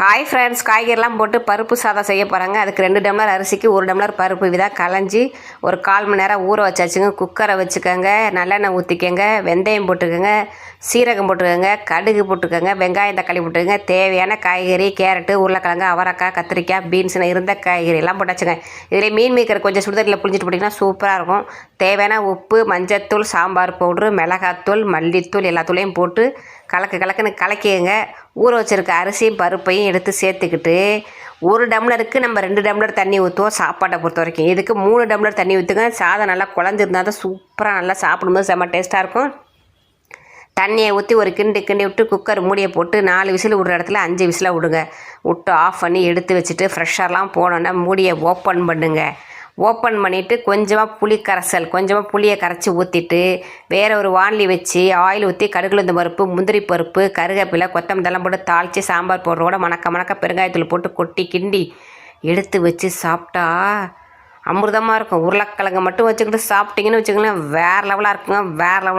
Hi friends காய்கறிலாம் போட்டு பருப்பு சாதம் செய்ய போகிறாங்க அதுக்கு ரெண்டு டம்ளர் அரிசிக்கு ஒரு டம்ளர் பருப்பு இதாக களைஞ்சி ஒரு கால் மணி நேரம் ஊற வச்சாச்சுங்க. குக்கரை வச்சுக்கோங்க நல்லெண்ணெய் ஊற்றிக்கோங்க வெந்தயம் போட்டுக்கோங்க சீரகம் போட்டுக்கோங்க கடுகு போட்டுக்கோங்க வெங்காயம் தக்காளி போட்டுக்கோங்க. தேவையான காய்கறி கேரட்டு உருளைக்கிழங்கு அவரக்காய் கத்திரிக்காய் பீன்ஸ்னு இருந்த காய்கறி எல்லாம் போட்டாச்சுங்க. இதில் மீன் மீக்கிற கொஞ்சம் சுடுதண்ணில் புளிஞ்சிட்டு போட்டிங்கன்னா சூப்பராக இருக்கும். தேவையான உப்பு மஞ்சத்தூள் சாம்பார் பவுட்ரு மிளகாத்தூள் மல்லித்தூள் எல்லாத்தூளையும் போட்டு கலக்கு கலக்குன்னு கலக்கிங்க ஊற வச்சிருக்க அரிசியும் பருப்பையும் எடுத்து சேர்த்துக்கிட்டு ஒரு டம்ளருக்கு நம்ம ரெண்டு டம்ளர் தண்ணி ஊற்றுவோம் சாப்பாட்டை பொறுத்த வரைக்கும். இதுக்கு மூணு டம்ளர் தண்ணி ஊற்றுங்க சாதம் நல்லா குழஞ்சிருந்தா தான் சூப்பராக நல்லா சாப்பிடும்போது செம்ம டேஸ்ட்டாக இருக்கும். தண்ணியை ஊற்றி ஒரு கிண்டு கிண்டி விட்டு குக்கர் மூடியை போட்டு நாலு விசில் விடுற இடத்துல அஞ்சு விசிலாக விடுங்க. விட்டு ஆஃப் பண்ணி எடுத்து வச்சுட்டு ஃப்ரெஷ்ஷாலாம் போனோன்னா மூடியை ஓப்பன் பண்ணுங்கள் ஓப்பன் பண்ணிவிட்டு கொஞ்சமாக புளி கரைசல் கொஞ்சமாக புளியை கரைச்சி ஊற்றிட்டு வேற ஒரு வானலி வச்சு ஆயில் ஊற்றி கடுகுலுந்த பருப்பு முந்திரி பருப்பு கருவேப்பிலை கொத்தமல்லாம் போட்டு தாளித்து சாம்பார் போடுறோட மணக்க மணக்க பெருங்காயத்தூள் போட்டு கொட்டி கிண்டி எடுத்து வச்சு சாப்பிட்டா அமிர்தமாக இருக்கும். உருளைக்கிழங்கு மட்டும் வச்சுக்கிட்டு சாப்பிட்டீங்கன்னு வச்சுக்கோங்களேன் வேறு லெவலாக இருக்குங்க வேறு லெவலாக